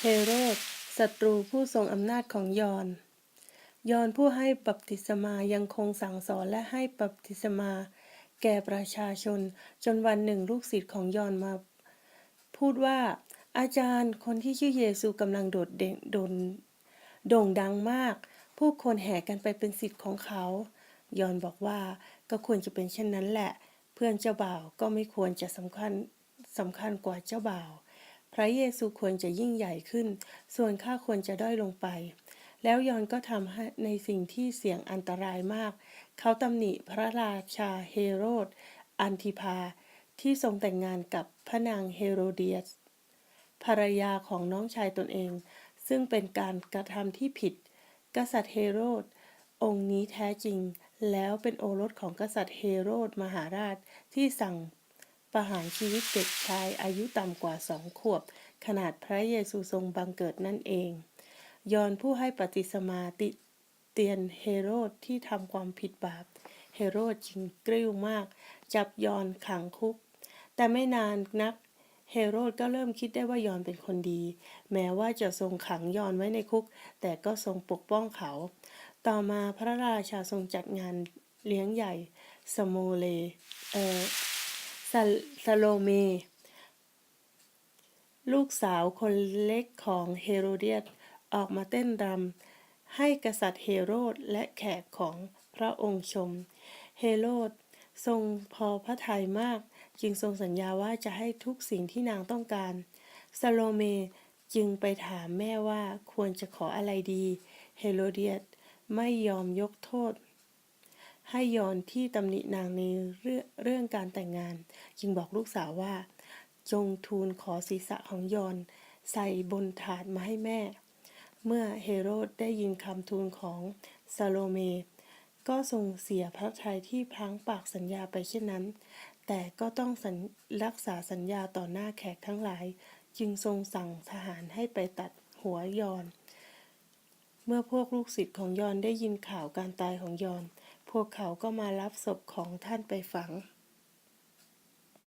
เฮโรดศัตรูผู้ทรงอำนาจของยอน ยอนผู้ให้บัพติศมายังคงสั่งสอนและให้บัพติศมา แก่ประชาชน จนวันหนึ่งลูกศิษย์ของยอนมา พูดว่า อาจารย์คนที่ชื่อเยซูกำลังโดดเด่นโดนโด่งดังมาก ผู้คนแห่กันไปเป็นศิษย์ของเขา ยอนบอกว่าก็ควรจะเป็นเช่นนั้นแหละ เพื่อนเจ้าบ่าวก็ไม่ควรจะสำคัญสำคัญกว่าเจ้าบ่าว พระเยซูควรจะยิ่งใหญ่ขึ้น ส่วนข้าควรจะด้อยลงไป แล้วยอนก็ทำให้ในสิ่งที่เสี่ยงอันตรายมาก เขาตำหนิพระราชาเฮโรด อันธิพา ที่ทรงแต่งงานกับพระนางเฮโรเดียส ภรรยาของน้องชายตนเอง ซึ่งเป็นการกระทำที่ผิด กษัตริย์เฮโรด องค์นี้แท้จริง แล้วเป็นโอรสของกษัตริย์เฮโรดมหาราชที่สั่ง ประหารชีวิตเด็กชายอายุต่ำกว่าสองขวบ ขนาดพระเยซูทรงบังเกิดนั่นเอง ยอนผู้ให้ปฏิสมาติเตียนเฮโรดที่ทำความผิดบาป เฮโรดจึงกริ้วมาก จับยอนขังคุก แต่ไม่นานนัก เฮโรดก็เริ่มคิดได้ว่ายอนเป็นคนดี แม้ว่าจะทรงขังยอนไว้ในคุก แต่ก็ทรงปกป้องเขา ต่อมาพระราชาทรงจัดงานเลี้ยงใหญ่ สโมเลเออ ซาโลเม ลูกสาวคนเล็กของเฮโรเดียสออกมาเต้นรำให้กษัตริย์เฮโรดและแขกของพระองค์ชม เฮโรดทรงพอพระทัยมาก จึงทรงสัญญาว่าจะให้ทุกสิ่งที่นางต้องการซาโลเมจึงไปถามแม่ว่าควรจะขออะไรดี เฮโรเดียสไม่ยอมยกโทษ ให้ยอนที่ตำหนินางในเรื่องเรื่องการแต่งงาน จึงบอกลูกสาวว่า จงทูลขอศีรษะของยอน ใส่บนถาดมาให้แม่ เมื่อเฮโรดได้ยินคำทูลของซาโลเม ก็ทรงเสียพระทัยที่พลั้งปากสัญญาไปเช่นนั้น แต่ก็ต้องรักษาสัญญาต่อหน้าแขกทั้งหลาย จึงทรงสั่งทหารให้ไปตัดหัวยอน เมื่อพวกลูกศิษย์ของยอนได้ยินข่าวการตายของยอน พวกเขาก็มารับศพของท่านไปฝัง